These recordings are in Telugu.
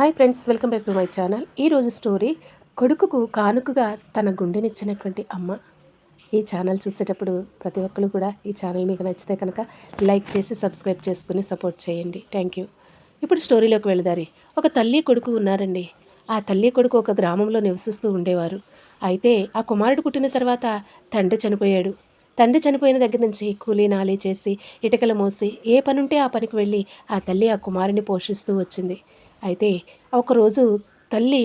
Hi friends welcome back to my channel. ఈరోజు స్టోరీ కొడుకుకు కానుకగా తన గుండెనిచ్చినటువంటి అమ్మ. ఈ ఛానల్ చూసేటప్పుడు ప్రతి ఒక్కరు కూడా ఈ ఛానల్ మీకు నచ్చితే కనుక లైక్ చేసి సబ్స్క్రైబ్ చేసుకుని సపోర్ట్ చేయండి. థ్యాంక్ యూ ఇప్పుడు స్టోరీలోకి వెళదారి. ఒక తల్లి కొడుకు ఉన్నారండి. ఆ తల్లి కొడుకు ఒక గ్రామంలో నివసిస్తూ ఉండేవారు. అయితే ఆ కుమారుడు పుట్టిన తర్వాత తండ్రి చనిపోయాడు. తండ్రి చనిపోయిన దగ్గర నుంచి కూలీ నాలి చేసి ఇటుకలు మోసి ఏ పనుంటే ఆ పనికి వెళ్ళి ఆ తల్లి ఆ కుమారుని పోషిస్తూ వచ్చింది. అయితే ఒకరోజు తల్లి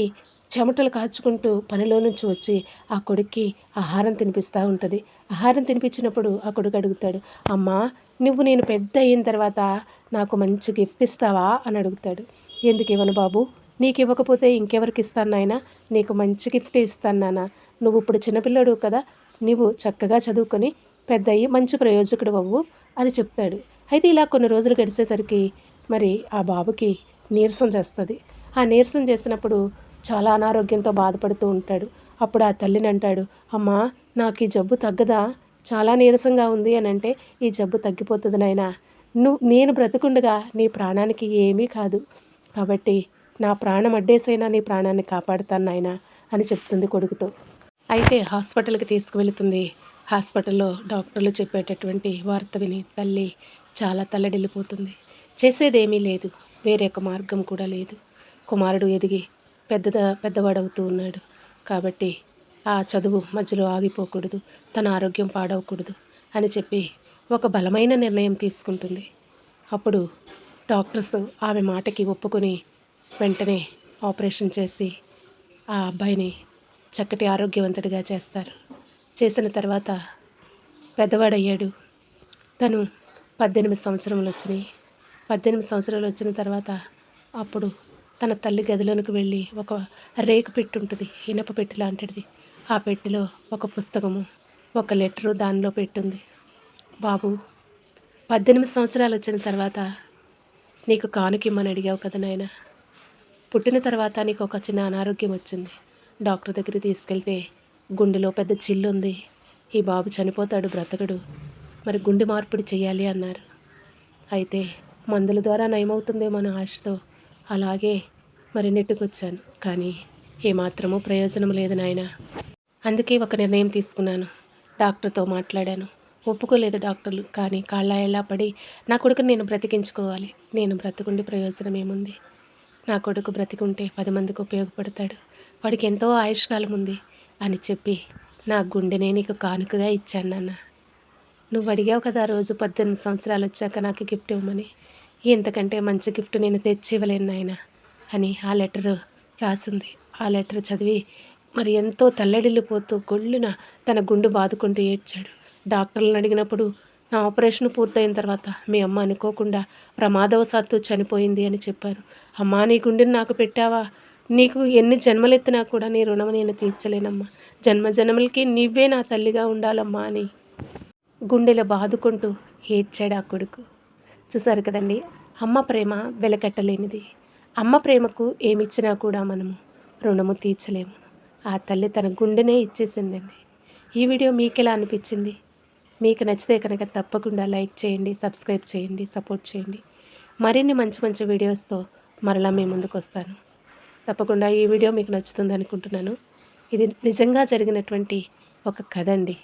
చెమటలు కాచుకుంటూ పనిలో నుంచి వచ్చి ఆ కొడుక్కి ఆహారం తినిపిస్తూ ఉంటుంది. ఆహారం తినిపించినప్పుడు ఆ కొడుకు అడుగుతాడు అమ్మా నువ్వు నేను పెద్ద అయిన తర్వాత నాకు మంచి గిఫ్ట్ ఇస్తావా? అని అడుగుతాడు. ఎందుకు ఇవ్వను బాబు? నీకు ఇవ్వకపోతే ఇంకెవరికి ఇస్తాను నాయన? నీకు మంచి గిఫ్ట్ ఇస్తాను నాన్న నువ్వు ఇప్పుడు చిన్నపిల్లడు కదా నువ్వు చక్కగా చదువుకొని పెద్ద అయ్యి మంచి ప్రయోజకుడు అవ్వు అని చెప్తాడు. అయితే ఇలా కొన్ని రోజులు గడిచేసరికి మరి ఆ బాబుకి నీరసం చేస్తుంది. ఆ నీరసం చేసినప్పుడు చాలా అనారోగ్యంతో బాధపడుతూ ఉంటాడు. అప్పుడు ఆ తల్లిని అంటాడు అమ్మా నాకు ఈ జబ్బు తగ్గదా? చాలా నీరసంగా ఉంది అని అంటే ఈ జబ్బు తగ్గిపోతుంది నాయనా. నువ్వు నేను బ్రతుకుండగా నీ ప్రాణానికి ఏమీ కాదు. కాబట్టి నా ప్రాణం అడ్డేసైనా నీ ప్రాణాన్ని కాపాడుతాను నాయన అని చెప్తుంది కొడుకుతో. అయితే హాస్పిటల్కి తీసుకువెళుతుంది. హాస్పిటల్లో డాక్టర్లు చెప్పేటటువంటి వార్త విని తల్లి చాలా తల్లడిల్లిపోతుంది. చేసేదేమీ లేదు. వేరే ఒక మార్గం కూడా లేదు. కుమారుడు ఎదిగి పెద్ద పెద్దవాడవుతూ ఉన్నాడు. కాబట్టి ఆ చదువు మధ్యలో ఆగిపోకూడదు. తన ఆరోగ్యం పాడవకూడదు అని చెప్పి ఒక బలమైన నిర్ణయం తీసుకుంటుంది. అప్పుడు డాక్టర్స్ ఆమె మాటకి ఒప్పుకొని వెంటనే ఆపరేషన్ చేసి ఆ అబ్బాయిని చక్కటి ఆరోగ్యవంతుడిగా చేస్తారు. చేసిన తర్వాత పెద్దవాడయ్యాడు. తను పద్దెనిమిది సంవత్సరములు వచ్చినాయి. పద్దెనిమిది సంవత్సరాలు వచ్చిన తర్వాత అప్పుడు తన తల్లి గదిలోనికి వెళ్ళి ఒక రేకు పెట్టి ఉంటుంది ఇనప పెట్టి లాంటిది. ఆ పెట్టెలో ఒక పుస్తకము ఒక లెటరు దానిలో పెట్టుంది. బాబు పద్దెనిమిది సంవత్సరాలు వచ్చిన తర్వాత నీకు కానుకిమ్మని అడిగావు కదా నాయన. పుట్టిన తర్వాత నీకు ఒక చిన్న అనారోగ్యం వచ్చింది. డాక్టర్ దగ్గరికి తీసుకెళ్తే గుండెలో పెద్ద చిల్లు ఉంది. ఈ బాబు చనిపోతాడు బ్రతకడు. మరి గుండె మార్పిడి చేయాలి అన్నారు. అయితే మందుల ద్వారా నయమవుతుందేమో అనే ఆశతో. అలాగే మరి నెట్టుకొచ్చాను. కానీ ఏమాత్రమూ ప్రయోజనం లేదు నాయన. అందుకే ఒక నిర్ణయం తీసుకున్నాను. డాక్టర్తో మాట్లాడాను. ఒప్పుకోలేదు డాక్టర్లు. కానీ కాళ్ళ ఎలా పడి నా కొడుకుని నేను బ్రతికించుకోవాలి. నేను బ్రతుకుండి ప్రయోజనం ఏముంది నా కొడుకు బ్రతికుంటే పది మందికి ఉపయోగపడతాడు. వాడికి ఎంతో ఆయుష్కాలం ఉంది అని చెప్పి నా గుండెనే నీకు కానుకగా ఇచ్చాను నాన్న. నువ్వు అడిగావు కదా రోజు పద్దెనిమిది సంవత్సరాలు వచ్చాక నాకు గిఫ్ట్ ఇవ్వమని. ఇంతకంటే మంచి గిఫ్ట్ నేను తెచ్చి ఇవ్వలేను నాయన అని ఆ లెటర్ రాసింది. ఆ లెటర్ చదివి మరి ఎంతో తల్లడిల్లిపోతూ గొళ్ళున తన గుండు బాదుకుంటూ ఏడ్చాడు. డాక్టర్లను అడిగినప్పుడు నా ఆపరేషన్ పూర్తయిన తర్వాత మీ అమ్మ అనుకోకుండా ప్రమాదవశాత్తు చనిపోయింది అని చెప్పారు. అమ్మా నీ గుండెని నాకు పెట్టావా? నీకు ఎన్ని జన్మలెత్తినా కూడా నీ రుణం నేను తీర్చలేనమ్మా. జన్మ జన్మలకి నువ్వే నా తల్లిగా ఉండాలమ్మా అని గుండెలో బాదుకుంటూ ఏడ్చాడు ఆ కొడుకు. చూసారు కదండి. అమ్మ ప్రేమ వెలకట్టలేనిది. అమ్మ ప్రేమకు ఏమిచ్చినా కూడా మనము రుణము తీర్చలేము. ఆ తల్లి తన గుండెనే ఇచ్చేసిందండి. ఈ వీడియో మీకు ఎలా అనిపించింది? మీకు నచ్చితే కనుక తప్పకుండా లైక్ చేయండి సబ్స్క్రైబ్ చేయండి సపోర్ట్ చేయండి. మరిన్ని మంచి మంచి వీడియోస్తో మరలా మీ ముందుకు వస్తాను. తప్పకుండా ఈ వీడియో మీకు నచ్చుతుంది అనుకుంటున్నాను. ఇది నిజంగా జరిగినటువంటి ఒక కథ అండి.